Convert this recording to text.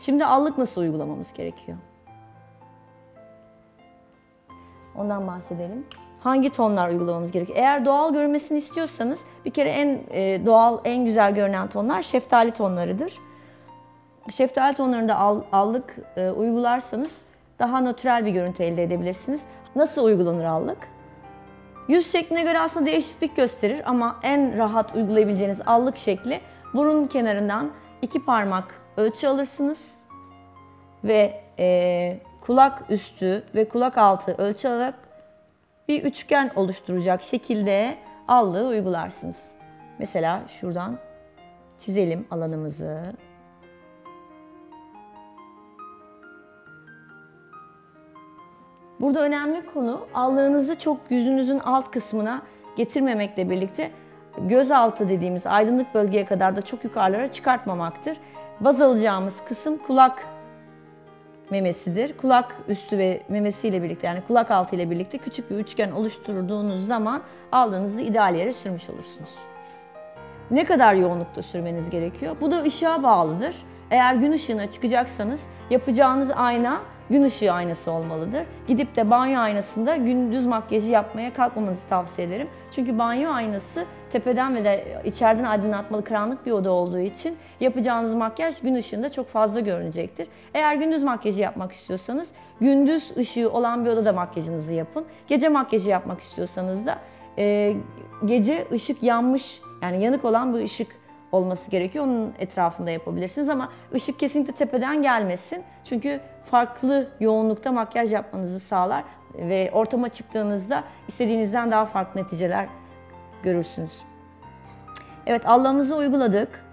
Şimdi allık nasıl uygulamamız gerekiyor? Ondan bahsedelim. Hangi tonlar uygulamamız gerekiyor? Eğer doğal görünmesini istiyorsanız bir kere en e, doğal, en güzel görünen tonlar şeftali tonlarıdır. Şeftali tonlarında al- allık e, uygularsanız daha natürel bir görüntü elde edebilirsiniz. Nasıl uygulanır allık? Yüz şekline göre aslında değişiklik gösterir ama en rahat uygulayabileceğiniz allık şekli burun kenarından iki parmak ölçü alırsınız ve e, kulak üstü ve kulak altı ölçü alarak bir üçgen oluşturacak şekilde allığı uygularsınız. Mesela şuradan çizelim alanımızı. Burada önemli konu allığınızı çok yüzünüzün alt kısmına getirmemekle birlikte gözaltı dediğimiz aydınlık bölgeye kadar da çok yukarılara çıkartmamaktır. Baz alacağımız kısım kulak memesidir. Kulak üstü ve memesiyle birlikte yani kulak altı ile birlikte küçük bir üçgen oluşturduğunuz zaman aldığınızı ideal yere sürmüş olursunuz. Ne kadar yoğunlukta sürmeniz gerekiyor? Bu da ışığa bağlıdır. Eğer gün ışığına çıkacaksanız yapacağınız ayna gün ışığı aynası olmalıdır. Gidip de banyo aynasında gündüz makyajı yapmaya kalkmamanızı tavsiye ederim. Çünkü banyo aynası tepeden ve de içeriden aydınlatmalı karanlık bir oda olduğu için yapacağınız makyaj gün ışığında çok fazla görünecektir. Eğer gündüz makyajı yapmak istiyorsanız gündüz ışığı olan bir odada makyajınızı yapın. Gece makyajı yapmak istiyorsanız da e, gece ışık yanmış yani yanık olan bir ışık olması gerekiyor. Onun etrafında yapabilirsiniz ama ışık kesinlikle tepeden gelmesin. Çünkü farklı yoğunlukta makyaj yapmanızı sağlar ve ortama çıktığınızda istediğinizden daha farklı neticeler görürsünüz. Evet allığımızı uyguladık.